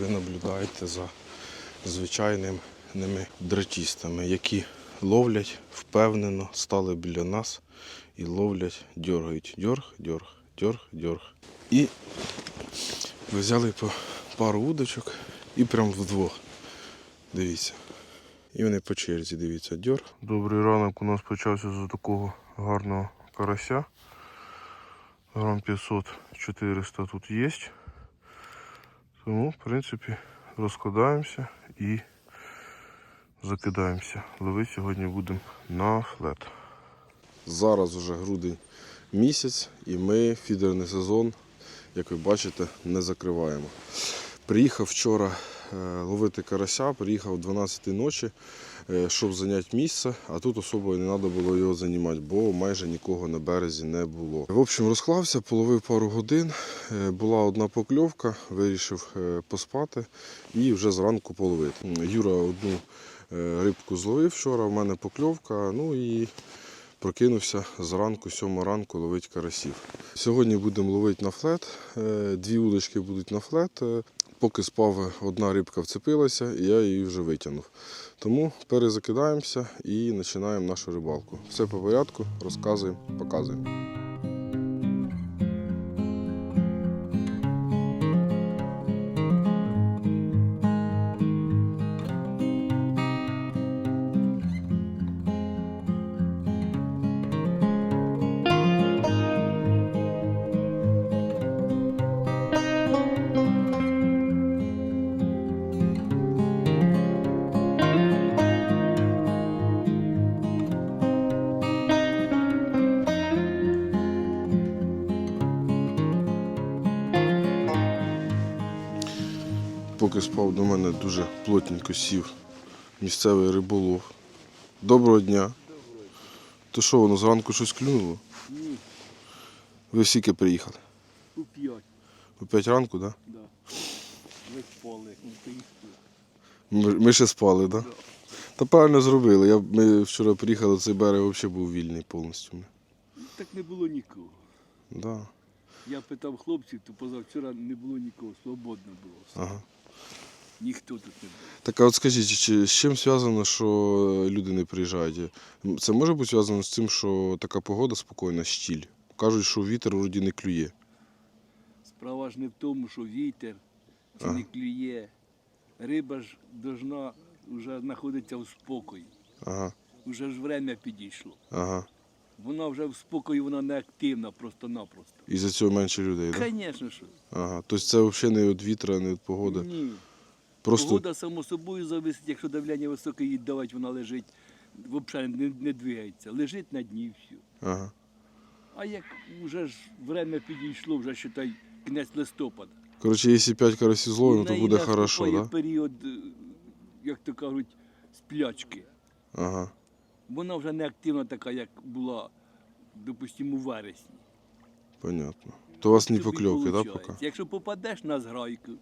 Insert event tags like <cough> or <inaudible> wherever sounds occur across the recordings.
Ви наблюдаєте за звичайними дратістами, які ловлять впевнено, стали біля нас і ловлять, дергають. Дьорг, дьорг, дьорг, дьорг. І ви взяли по пару удочок і прям вдвох. Дивіться. І вони по черзі, дивіться, дьорг. Добрий ранок у нас почався з такого гарного карася. Грам 500-400 тут є. Тому, в принципі, розкладаємося і закидаємося. Ловити сьогодні будемо на флет. Зараз вже грудень місяць і ми фідерний сезон, як ви бачите, не закриваємо. Приїхав вчора е, ловити карася, приїхав о 12 ночі, щоб зайняти місце, а тут особо не треба було його займати, бо майже нікого на березі не було. В общем, розклався, половив пару годин. Е, Була одна покльовка, вирішив е, поспати і вже зранку половити. Юра одну е, рибку зловив вчора, в мене покльовка, ну і прокинувся зранку, 7 ранку ловити карасів. Сьогодні будемо ловити на флет. Е, Дві удочки будуть на флет. Е, Поки спав, одна рибка вцепилася, і я її вже витягнув. Тому перезакидаємося і починаємо нашу рибалку. Все по порядку, розказуємо, показуємо. Поки спав до мене дуже плотненько сів місцевий риболов. Доброго дня. То що, воно зранку щось клюнуло? Ні, Ви всіки приїхали? у п'ять, О 5 ранку, так? да. Ви спали, ну ти їх Ми, ми ще спали, так? Да? Та правильно зробили. Я, ми вчора приїхали, цей берег взагалі був вільний повністю. Так не було нікого. Да. Я питав хлопців, то позавчора не було нікого, свободно було. Ага. Ніхто тут не був. Так а от скажіть, чи з чим зв'язано, що люди не приїжджають? Це може бути зв'язано з тим, що така погода спокійна, щіль. Кажуть, що вітер вроді не клює. Справа ж не в тому, що вітер чи не клює. Риба ж должна вже знаходитися в спокої. Ага, Уже ж время підійшло. ага. Вона вже в спокої, вона не активна просто-напросто. І за цього менше людей, так? Звісно, що. Ага. Тобто це взагалі не від вітра, не від погоди. Ні. Просто Погода само собою зависить, якщо давлення високе, їй давати, вона лежить, взагалі не, не двигається. Лежить на дні і все. ага. А як вже ж время підійшло, вже считай кінець листопада. Коротше, якщо 5 карасів зловимо, то буде хорошо, так? Да? період, е, як то кажуть, сплячки. Ага. Вона вже не активна така, як була, допустимо, у вересні. Понятно. То у вас не Щоб покльовки, так, да, поки? Якщо попадеш на зграйку,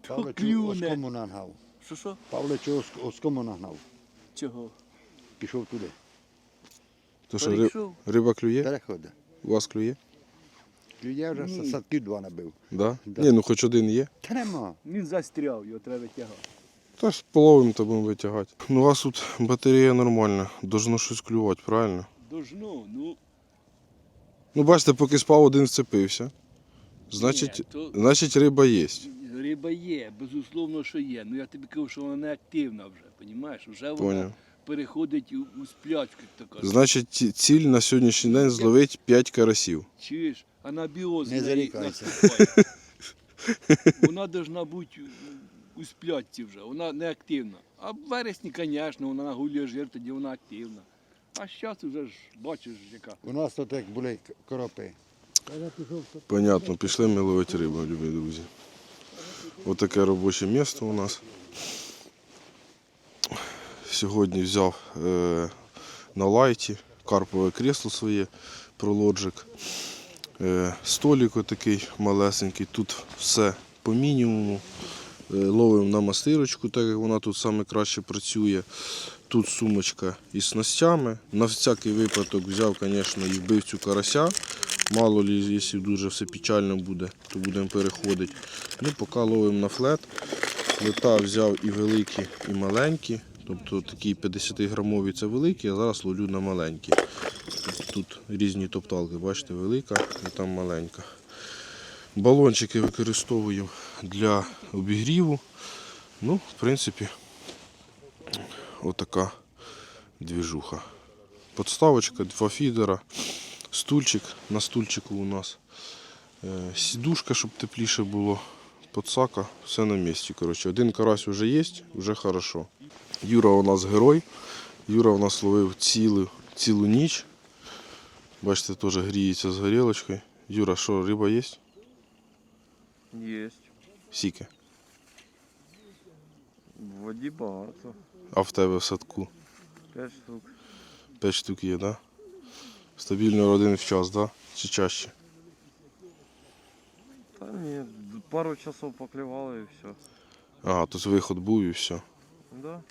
то Павличу клюне. оскому нагнав. Що що? Павличу оск- оскому нагнав. Чого? Пішов туди. То що, риб... Перейшов? риба клює? Переходить. У вас клює? Клює вже садки два набив. Да? Да. Ні, ну хоч один є. Та нема. Він застряв, його треба витягати. Та ж половимо, то будемо витягати. Ну, у вас тут батарея нормальна. Должно щось клювати, правильно? Должно, ну. Ну, бачите, поки спав, один вцепився. Значить, Ні, то- значить риба є. Риба є, безусловно, що є. Ну я тобі кажу, що вона не активна вже, розумієш? Вже вона Поняв. переходить у, у сплячку, кажуть. Значить, ці- ціль на сьогоднішній день зловити 5 карасів. Чуєш, анабіоз Не в неї зарікайся. наступає. Вона повинна бути у- сплячці вже, вона не активна. А в вересні, звісно, вона нагулює жир, тоді вона активна. А зараз вже ж бачиш, яка. У нас тут як були коропи. Понятно, пішли ми ловити рибу, любі друзі. Отаке робоче місце у нас. Сьогодні взяв е, на лайті карпове крісло своє пролоджик. Е, столик отакий малесенький. Тут все по мінімуму. Е, ловимо на мастирочку, так як вона тут саме краще працює. Тут сумочка із снастями. На всякий випадок взяв, звісно, і вбивцю карася, Мало лі, якщо дуже все печально буде, то будемо переходити. Ну, поки ловимо на флет. Лета взяв і великі, і маленькі. Тобто такі 50-грамові це великі, а зараз ловлю на маленькі. Тут різні топталки, бачите, велика і там маленька. Балончики використовуємо для обігріву. Ну, в принципі, отака двіжуха. Подставочка, два фідера, стульчик. На стульчику у нас е, сідушка, щоб тепліше було. Подсака, все на місці. Коротше, один карась вже є, вже хорошо. Юра у нас герой. Юра у нас ловив цілу, цілу ніч. Бачите, теж гріється з горілочкою. Юра, що, риба є? Єсть. Сіки. В воді багато. А в тебе в садку? П'ять штук. 5 штук є, так? Да? Стабільно один в час, да? Чи чаще? Та ні, пару часов поклювали і все. Ага, тут виход був і все. Да?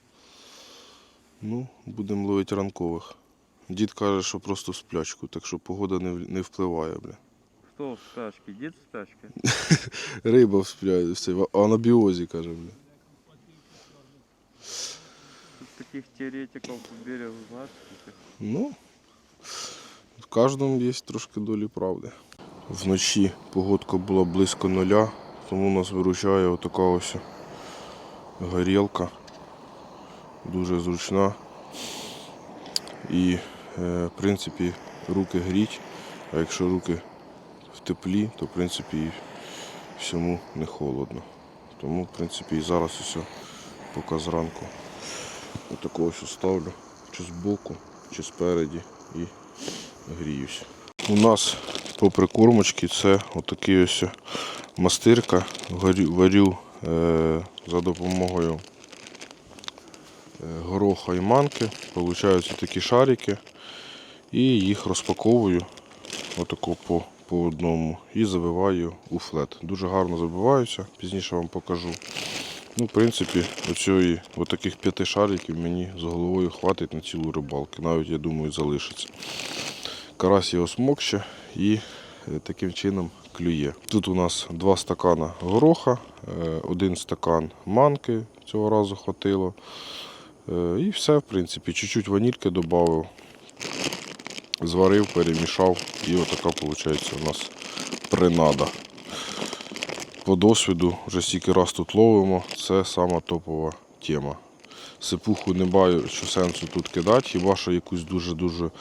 Ну, будемо ловити ранкових. Дід каже, що просто сплячку, так що погода не, не впливає, бля. Хто в спячки? Дід в спячки? <laughs> Риба в все, в анабіозі, каже, бля. Тут таких теоретиків по берегу, знаєш, скільки? Ну, в кожному є трошки долі правди. Вночі погодка була близько нуля, тому нас виручає отака ось горілка. Дуже зручна. І, е, в принципі, руки гріть, а якщо руки теплі, то в принципі і всьому не холодно. Тому, в принципі, і зараз усе поки зранку. Отакого ось ставлю, чи збоку, чи спереді і гріюсь. У нас по прикормочці це отакий ось мастирка. Варю е, за допомогою е, гороха і манки. Получаються такі шарики. І їх розпаковую отако по, по одному і забиваю у флет. Дуже гарно забиваються, пізніше вам покажу. Ну, в принципі, оцієї, отаких п'яти шариків мені з головою хватить на цілу рибалку. Навіть, я думаю, залишиться. Карась його смокче і е, таким чином клює. Тут у нас два стакана гороха, е, один стакан манки цього разу хватило. Е, І все, в принципі, чуть-чуть ванільки додав, зварив, перемішав і отака виходить у нас принада по досвіду, вже стільки раз тут ловимо, це сама топова тема. Сипуху не бачу сенсу тут кидати, хіба що якусь дуже-дуже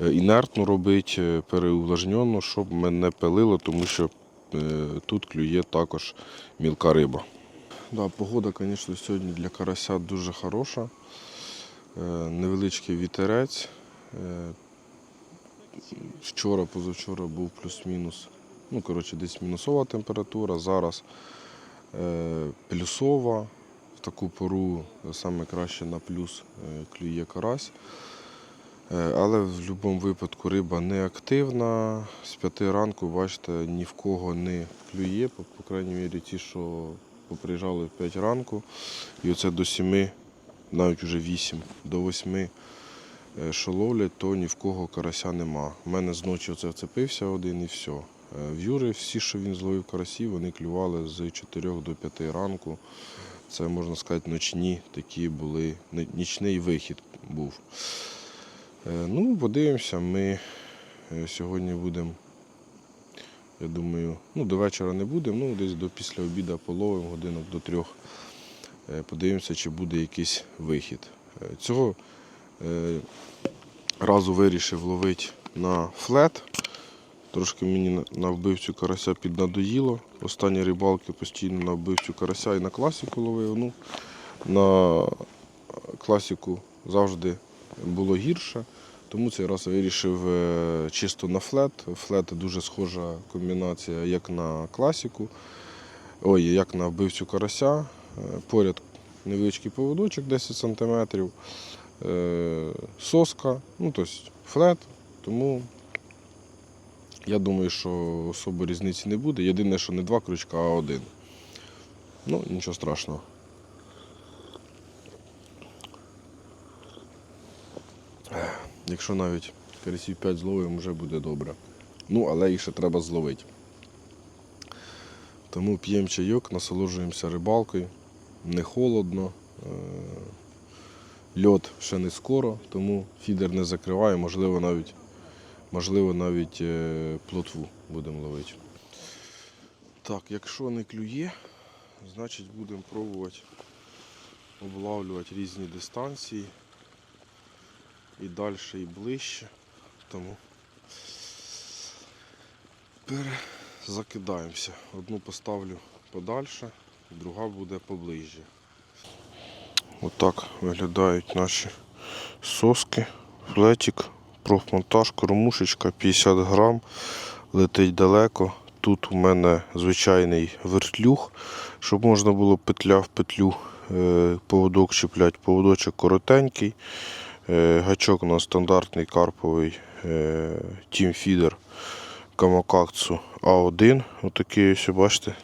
е, інертну робити, переувлажнену, щоб мене не пилило, тому що е, тут клює також мілка риба. Да, погода, звісно, сьогодні для карася дуже хороша. Е, Невеличкий вітерець. Вчора, позавчора був плюс-мінус Ну, коротше, десь мінусова температура, зараз е, плюсова. В таку пору саме краще на плюс е, клює карась. Е, але в будь-якому випадку риба не активна. З п'яти ранку, бачите, ні в кого не клює, по, по крайній мірі ті, що поприїжджали в 5 ранку. І оце до 7, навіть вже 8, до 8 е, що ловлять, то ні в кого карася нема. У мене зночі оце вцепився один і все. Е, В Юри всі, що він зловив карасів, вони клювали з 4 до 5 ранку. Це, можна сказати, ночні такі були, нічний вихід був. Е, Ну, подивимося, ми е, сьогодні будемо, я думаю, ну, до вечора не будемо, ну, десь до після обіду половимо, годинок до трьох. Е, Подивимося, чи буде якийсь вихід. Е, Цього е, разу вирішив ловити на флет. Трошки мені на- вбивцю карася піднадоїло. Останні рибалки постійно на вбивцю карася і на класіку ловив. Ну, на класіку завжди було гірше, тому цей раз вирішив е, чисто на флет. Флет дуже схожа комбінація як на класіку, ой, як на вбивцю карася. Е, Поряд невеличкий поводочок 10 см, е, соска, ну тобто флет. Тому я думаю, що особо різниці не буде. Єдине, що не два крючка, а один. Ну, нічого страшного. Якщо навіть карасів 5 зловимо, вже буде добре. Ну, але їх ще треба зловити. Тому п'ємо чайок, насолоджуємося рибалкою. Не холодно. Льот ще не скоро, тому фідер не закриває, можливо, навіть, можливо, навіть е, плотву будемо ловити. Так, якщо не клює, значить будемо пробувати облавлювати різні дистанції і далі, і ближче. Тому перезакидаємося. Одну поставлю подальше, друга буде поближче. Отак виглядають наші соски. Флетик, профмонтаж, кормушечка 50 грам, летить далеко. Тут у мене звичайний вертлюг, щоб можна було петля в петлю, е, поводок чіпляти. Поводочок коротенький. Е, Гачок у нас стандартний карповий е, Team Feeder Камакакцу А1. Отакий ось, бачите,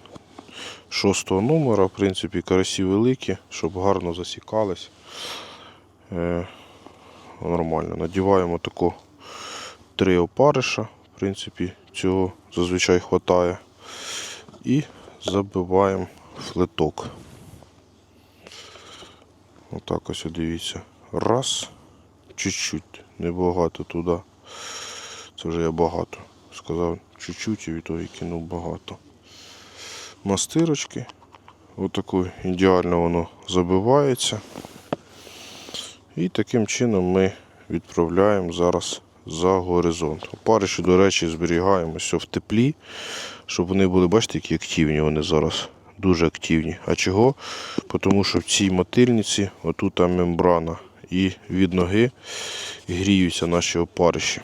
шостого номера. В принципі, карасі великі, щоб гарно засікались. Е, нормально. Надіваємо тако три опариша. В принципі, цього зазвичай вистачає. І забиваємо флеток. Отак ось дивіться. Раз. Чуть-чуть. Небагато туди. Це вже я багато. Сказав чуть-чуть і від того кинув багато. Мастирочки. Отако ідеально воно забивається. І таким чином ми відправляємо зараз за горизонт. Опариші, до речі, зберігаємо все в теплі, щоб вони були, бачите, які активні вони зараз. Дуже активні. А чого? Тому що в цій мотильниці отут мембрана. І від ноги гріються наші опариші.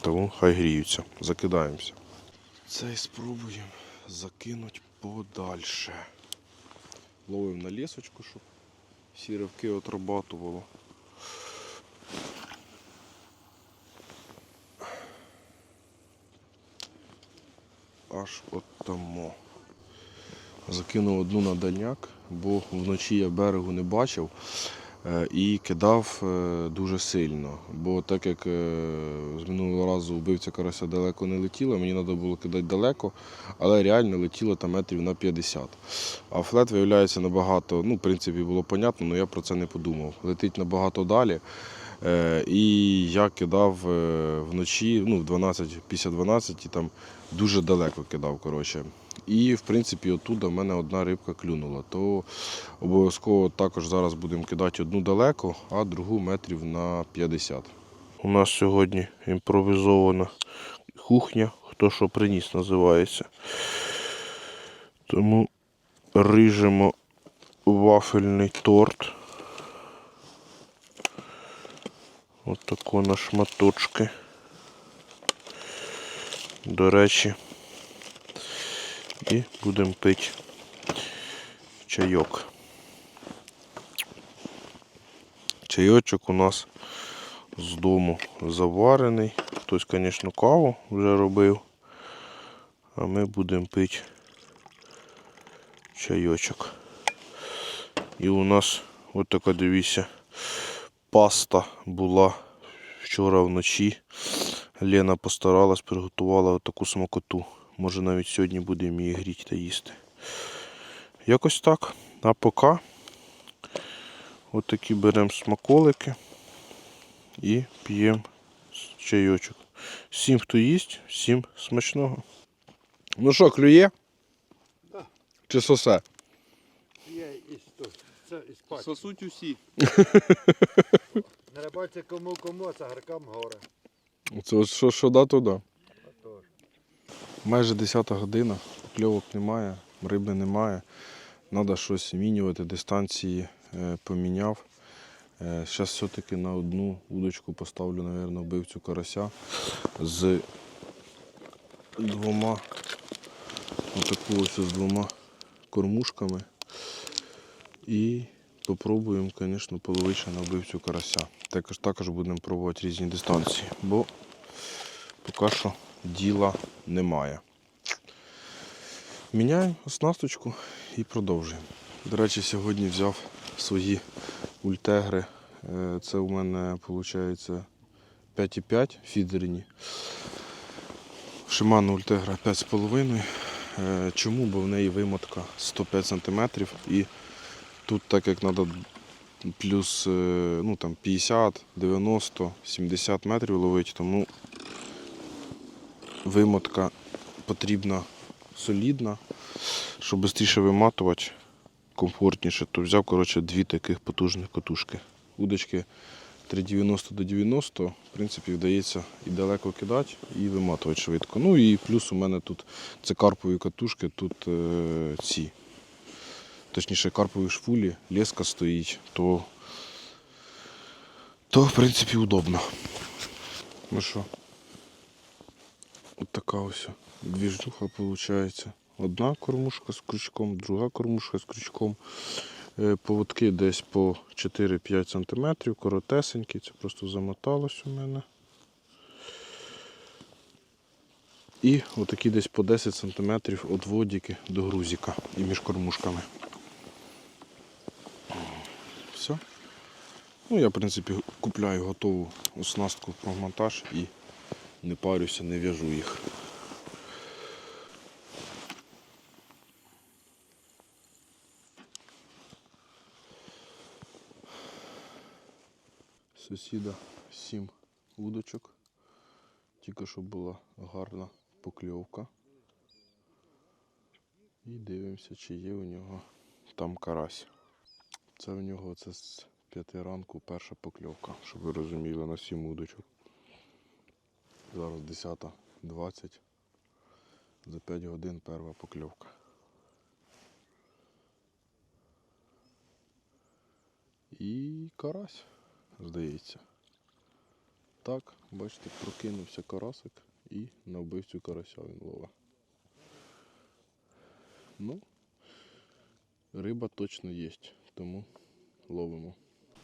Тому хай гріються. Закидаємося. Цей спробуємо закинути подальше. Ловимо на лісочку, щоб всі ривки отрабатувало. Аж от тому. Закинув одну на дальняк, бо вночі я берегу не бачив і кидав е, дуже сильно. Бо так як е, з минулого разу вбивця карася далеко не летіла, мені треба було кидати далеко, але реально летіло там метрів на 50. А флет виявляється набагато, ну, в принципі, було понятно, але я про це не подумав. Летить набагато далі. Е, І я кидав е, вночі, ну, в 12, після 12 і там дуже далеко кидав. коротше. І в принципі оттуда в мене одна рибка клюнула. То обов'язково також зараз будемо кидати одну далеко, а другу метрів на 50. У нас сьогодні імпровізована кухня, хто що приніс, називається. Тому рижемо вафельний торт. Ось тако на шматочки. До речі. І будемо пити чайок. Чайочок у нас з дому заварений. Хтось, звісно, каву вже робив. А ми будемо пити чайочок. І у нас от така, дивіться, паста була вчора вночі. Лена постаралась, приготувала таку смакоту. Може навіть сьогодні будемо її гріти та їсти. Якось так. А поки от такі беремо смаколики і п'ємо чайочок. Всім, хто їсть, всім смачного. Ну що, клює? Да. Чи сосе? Є із це із. Сосуть усі. На рибальці кому кому, а цигаркам горе. Це що, що да, то да. Майже 10 година, кльовок немає, риби немає. Треба щось змінювати, дистанції е, поміняв. Зараз все-таки на одну удочку поставлю, мабуть, вбивцю карася з двома, отаку ось з двома кормушками. І попробуємо, звісно, половича на вбивцю карася. Також, також будемо пробувати різні дистанції, бо поки що діла немає. Міняємо оснасточку і продовжуємо. До речі, сьогодні взяв свої ультегри. Е, Це у мене виходить 5,5 фідерні. Shimano Ultegra 5,5. Е, Чому? Бо в неї вимотка 105 см і тут так як треба плюс е, ну, там 50, 90, 70 метрів ловити, тому вимотка потрібна солідна, щоб швидше виматувати, комфортніше, то взяв коротше, дві таких потужних катушки. Удочки 390 до 90, в принципі, вдається і далеко кидати, і виматувати швидко. Ну і плюс у мене тут це карпові катушки, тут е, ці. Точніше, карпові швулі, леска стоїть, то, то в принципі удобно. Ну що, от така ось двіжуха виходить. Одна кормушка з крючком, друга кормушка з крючком. Е, Поводки десь по 4-5 см, коротесенькі, це просто замоталось у мене. І отакі десь по 10 см від водіки до грузика і між кормушками. Все. Ну, я, в принципі, купляю готову оснастку про монтаж і не парюся, не в'яжу їх. Сусіда сім удочок. Тільки що була гарна покльовка. І дивимося, чи є у нього там карась. Це в нього це з п'яти ранку перша покльовка, щоб ви розуміли на сім удочок. Зараз 10.20. За 5 годин перша покльовка. І карась, здається. Так, бачите, прокинувся карасик і на вбивцю карася він ловить. Ну, риба точно є, тому ловимо.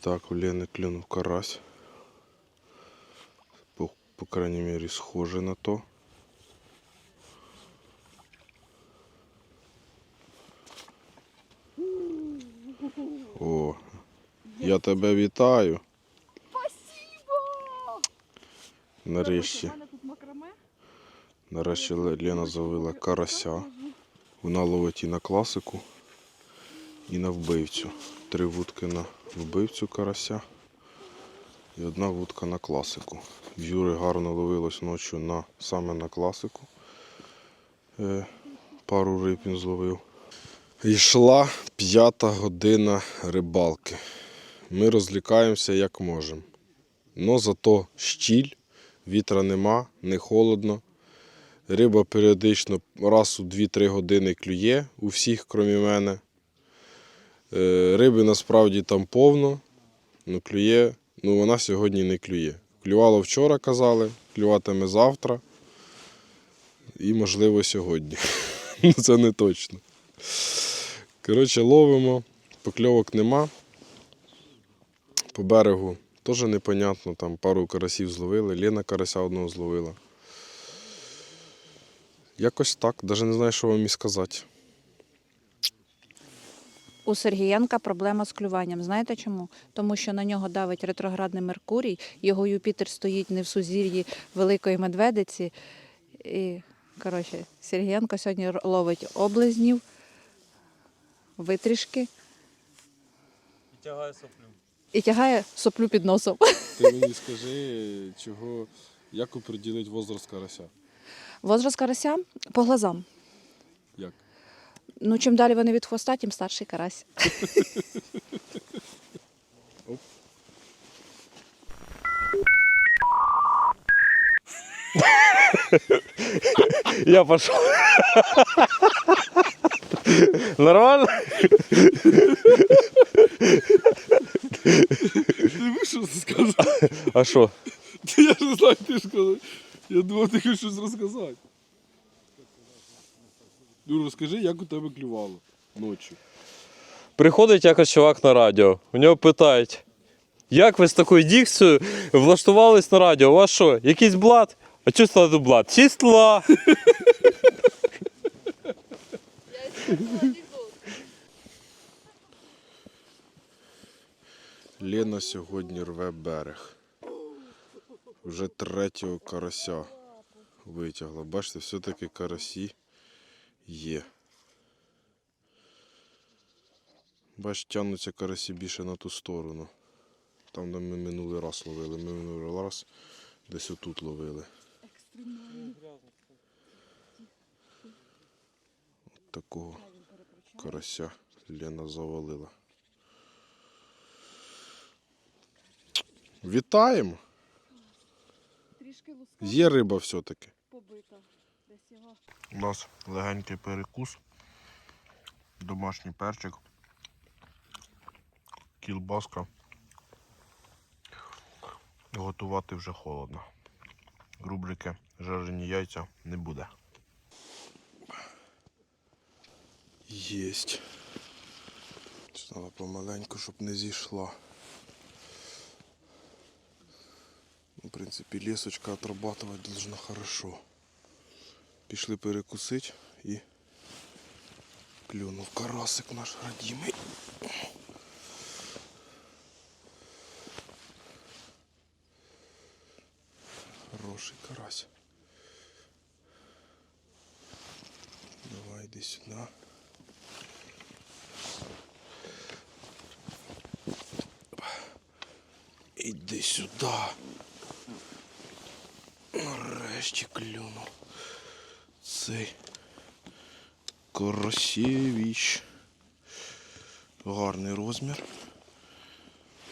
Так, у Лени клюнув карась. По, крайній мірі, схоже на то. О, я тебе вітаю. Спасибо! Нарешті. Нарешті Лена завела карася. Вона ловить і на класику, і на вбивцю. Три вудки на вбивцю карася і одна вудка на класику. В Юри гарно ловилось ночі на, саме на класику. Е, пару риб він зловив. Йшла п'ята година рибалки. Ми розлікаємося як можемо. Но зато щіль, вітра нема, не холодно. Риба періодично раз у 2-3 години клює у всіх, крім мене. Е, Риби насправді там повно, ну клює, ну вона сьогодні не клює. Клювало вчора, казали, клюватиме завтра і, можливо, сьогодні. <laughs> Ну це не точно. Коротше, ловимо, покльовок нема. По берегу теж непонятно, там пару карасів зловили, Лена карася одного зловила. Якось так, навіть не знаю, що вам і сказати. У Сергієнка проблема з клюванням. Знаєте чому? Тому що на нього давить ретроградний Меркурій, його Юпітер стоїть не в сузір'ї Великої Медведиці. І, коротше, Сергієнко сьогодні ловить облизнів, витрішки И тягаю соплю. і тягає соплю під носом. Ти <laughs> мені скажи, чого, як оприділити возраст карася? Возраст карася по глазам. Як? Ну, чим далі вони від хвоста, тим старший карась. Я пошел. Нормально? Ти ви що сказав? А что? Я ж не знаю, ти ж сказав. Я думав, ти хочеш щось розказати. Ну розкажи, як у тебе клювало ночі. Приходить якось чувак на радіо. У нього питають, як ви з такою дікцією влаштувались на радіо? У вас що, якийсь блат? А чого стати блат? Числа. Лена сьогодні рве берег. Вже третього карася витягла. Бачите, все-таки карасі є. Бач, тягнуться карасі більше на ту сторону. Там, де ми минулий раз ловили. Ми минулий раз десь отут ловили. От такого карася Лена завалила. Вітаємо! Є риба все-таки. побита. Десь його. У нас легенький перекус, домашній перчик, кілбаска. Готувати вже холодно. Рубрики жарені яйця не буде. Єсть. Треба помаленьку, щоб не зійшла. В принципі, лісочка отрабатывать должна хорошо. Пішли перекусити і клюнув карасик наш родимий. Хороший карась. Давай йди сюди. Іди сюди. Нарешті клюнув. Цей Коросєвич. Гарний розмір.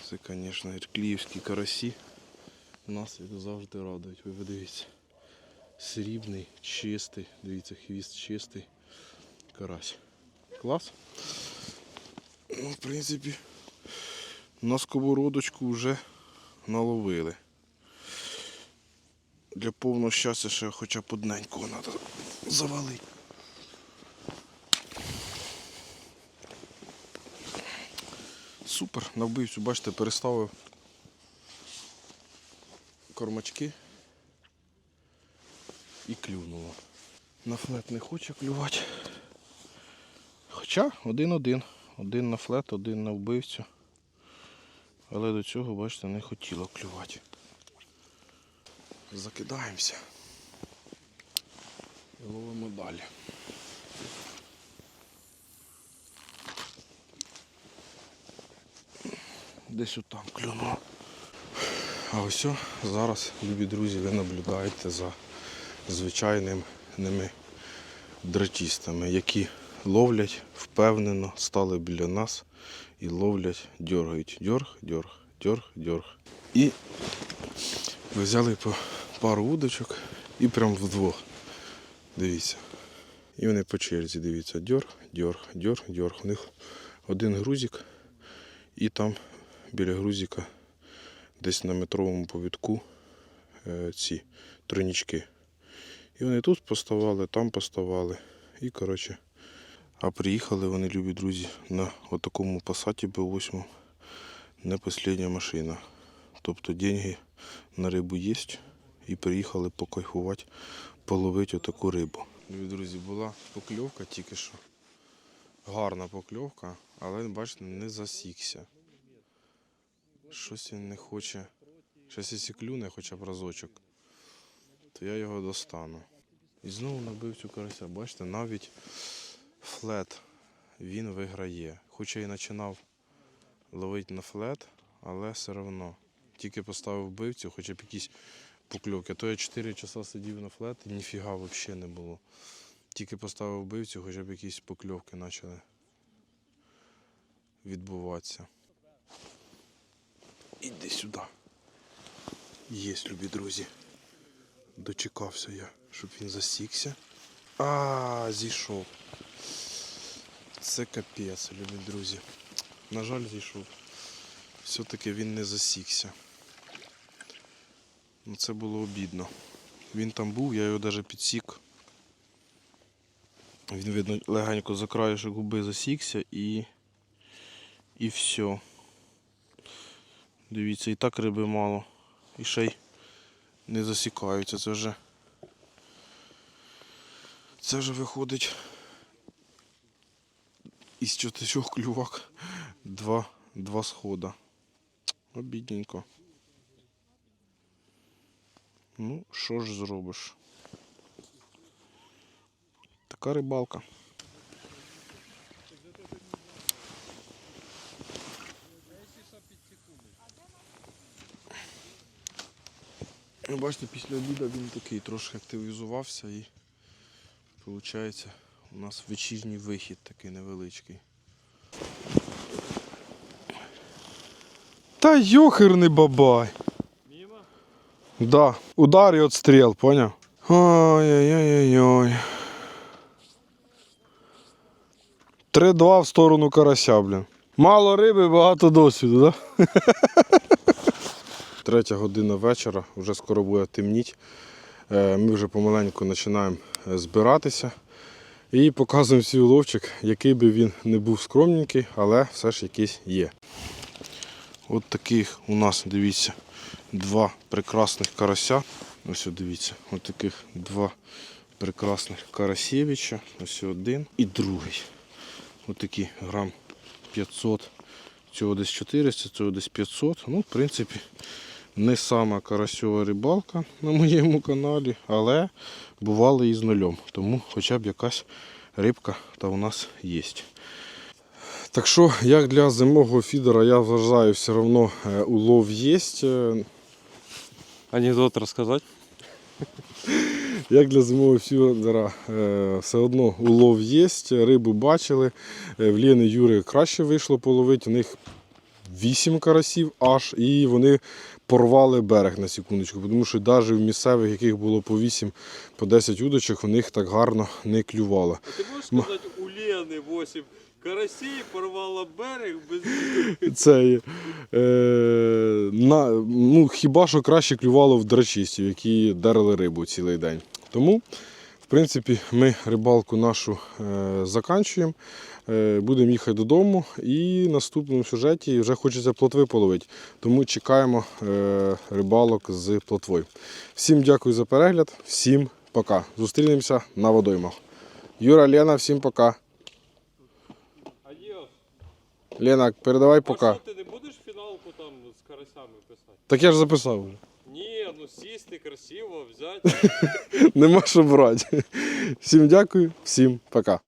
Це, звісно, іркліївські карасі. Нас завжди радують. Ви подивіться. Срібний, чистий. Дивіться, хвіст чистий. Карась. Клас. Ну, в принципі, на сковородочку вже наловили. Для повного щастя ще хоча б одненького треба завалити. Супер, на вбивцю, бачите, переставив кормачки і клюнуло. На флет не хоче клювати. Хоча один-один. Один на флет, один на вбивцю. Але до цього, бачите, не хотіло клювати. Закидаємося. І ловимо далі. Десь отам клюнуло. А ось зараз, любі друзі, ви наблюдаєте за звичайними дратістами, які ловлять впевнено, стали біля нас і ловлять, дергають. Дьорг, дьорг, дьорг, дьорг. І взяли по пару удочок і прям вдвох. Дивіться. І вони по черзі, дивіться, дьорг, дьорг, дьорг, дьорг. У них один грузик і там біля грузика десь на метровому повідку е, ці тройнічки. І вони тут поставали, там поставали. І коротше. А приїхали вони, любі друзі, на отакому пасаті Б8. Не остання машина. Тобто деньги на рибу є і приїхали покайфувати, половити отаку рибу. Друзі, була покльовка тільки що. Гарна покльовка, але бачите, не засікся. Щось він не хоче. Щось якщо клюне хоча б разочок, то я його достану. І знову набив цю карася. Бачите, навіть флет він виграє. Хоча і починав ловити на флет, але все одно. Тільки поставив вбивцю, хоча б якісь покльовки. А то я 4 часа сидів на флет і ніфіга взагалі не було. Тільки поставив вбивцю, хоча б якісь покльовки почали відбуватися. Іди сюди. Є, любі друзі. Дочекався я, щоб він засікся. А, зійшов. Це капець, любі друзі. На жаль, зійшов. Все-таки він не засікся. Ну, це було обідно. Він там був, я його навіть підсік. Він, видно, легенько за краєшок губи засікся і. І все. Дивіться, і так риби мало. І ще й не засікаються. Це вже. Це вже виходить із чотирьох клювак два, два схода. Обідненько. Ну, що ж зробиш? така рибалка. Ну, Бачите, після обіду він такий трошки активізувався і виходить у нас вечірній вихід такий невеличкий. Та йохерний бабай. Да, удар і отстріл, поняв? Ой-ой-ой-ой. 3-2 в сторону карася, блін. Мало риби, багато досвіду, да? <laughs> Третя година вечора, вже скоро буде темніть. Е, Ми вже помаленьку починаємо е, збиратися і показуємо свій уловчик, який би він не був скромненький, але все ж якийсь є. От таких у нас, дивіться, два прекрасних карася. Ось дивіться, от таких два прекрасних карасєвича. Ось один і другий. Ось такі грам 500. Цього десь 400, цього десь 500. Ну, в принципі, не сама карасьова рибалка на моєму каналі, але бували і з нульом. Тому хоча б якась рибка та у нас є. Так що, як для зимового фідера, я вважаю, все одно е, улов є. Е, Анекдот розказати? <laughs> Як для зимового фідера, е, все одно улов є, рибу бачили. В Лєни Юри краще вийшло половити. У них 8 карасів аж, і вони порвали берег на секундочку, тому що навіть в місцевих, яких було по 8 по 10 удочок, у них так гарно не клювало. А ти можеш сказати, у Лени 8 карасей порвала берег без <laughs> Це е, на, ну, хіба що краще клювало в драчистів, які дерли рибу цілий день. Тому, в принципі, ми рибалку нашу е, заканчуємо. Е, будемо їхати додому і в наступному сюжеті вже хочеться плотви половити. Тому чекаємо е, рибалок з плотвою. Всім дякую за перегляд, всім пока. Зустрінемося на водоймах. Юра, Лена, всім пока. Лена, передавай А пока. що, ти не будеш фіналку там з карасями писати? Так я ж записав вже. Ні, ну сісти красиво, взяти. <laughs> Нема що брати. Всім дякую, всім пока.